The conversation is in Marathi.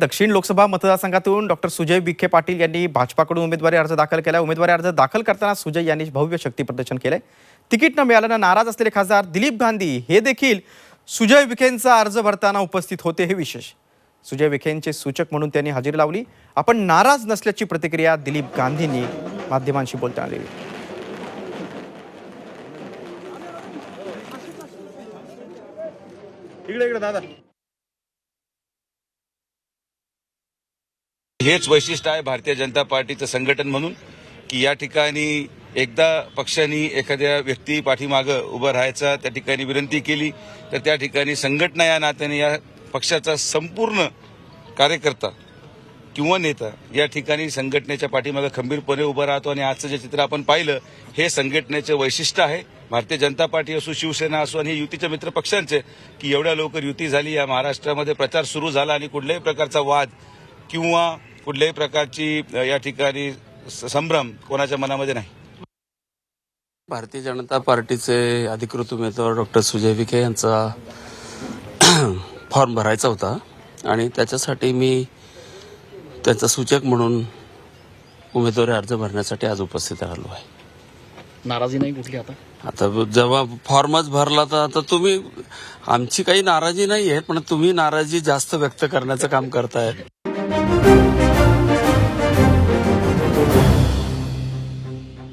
दक्षिण लोकसभा मतदारसंघातून डॉक्टर सुजय विखे पाटील यांनी भाजपाकडून उमेदवारी अर्ज दाखल केला. उमेदवारी अर्ज दाखल करताना सुजय यांनी भव्य शक्ती प्रदर्शन केलंय. तिकीट न मिळाल्यानं नाराज असलेले खासदार दिलीप गांधी हे देखील सुजय विखेंचा अर्ज भरताना उपस्थित होते हे विशेष. सुजय विखेंचे सूचक म्हणून त्यांनी हजेरी लावली. आपण नाराज नसल्याची प्रतिक्रिया दिलीप गांधींनी माध्यमांशी बोलताना दिली. इकडे इकडे दादा. हेच वैशिष्ट्य आहे भारतीय जनता पार्टीचं संघटन म्हणून की या ठिकाणी एकदा पक्षाने एखाद्या व्यक्ती पाठीमागं उभं राहायचा त्या ठिकाणी विनंती केली तर त्या ठिकाणी संघटना या नात्याने या पक्षाचा संपूर्ण कार्यकर्ता किंवा नेता या ठिकाणी संघटनेच्या पाठीमागं खंबीरपणे उभं राहतो. आणि आजचं जे चित्र आपण पाहिलं हे संघटनेचं वैशिष्ट्य आहे. भारतीय जनता पार्टी असो शिवसेना असो आणि युतीच्या मित्र पक्षांचे की एवढ्या लवकर युती झाली या महाराष्ट्रामध्ये प्रचार सुरू झाला आणि कुठल्याही प्रकारचा वाद किंवा कुठल्याही प्रकारची या ठिकाणी संभ्रम कोणाच्या मनामध्ये नाही. भारतीय जनता पार्टीचे अधिकृत उमेदवार डॉक्टर सुजय विखे यांचा फॉर्म भरायचा होता आणि त्याच्यासाठी मी त्यांचा सूचक म्हणून उमेदवारी अर्ज भरण्यासाठी आज उपस्थित राहिलो आहे. नाराजी नाही कुठली आता? आता जेव्हा फॉर्मच भरला तर आता तुम्ही आमची काही नाराजी नाही आहे पण तुम्ही नाराजी जास्त व्यक्त करण्याचं काम करताय.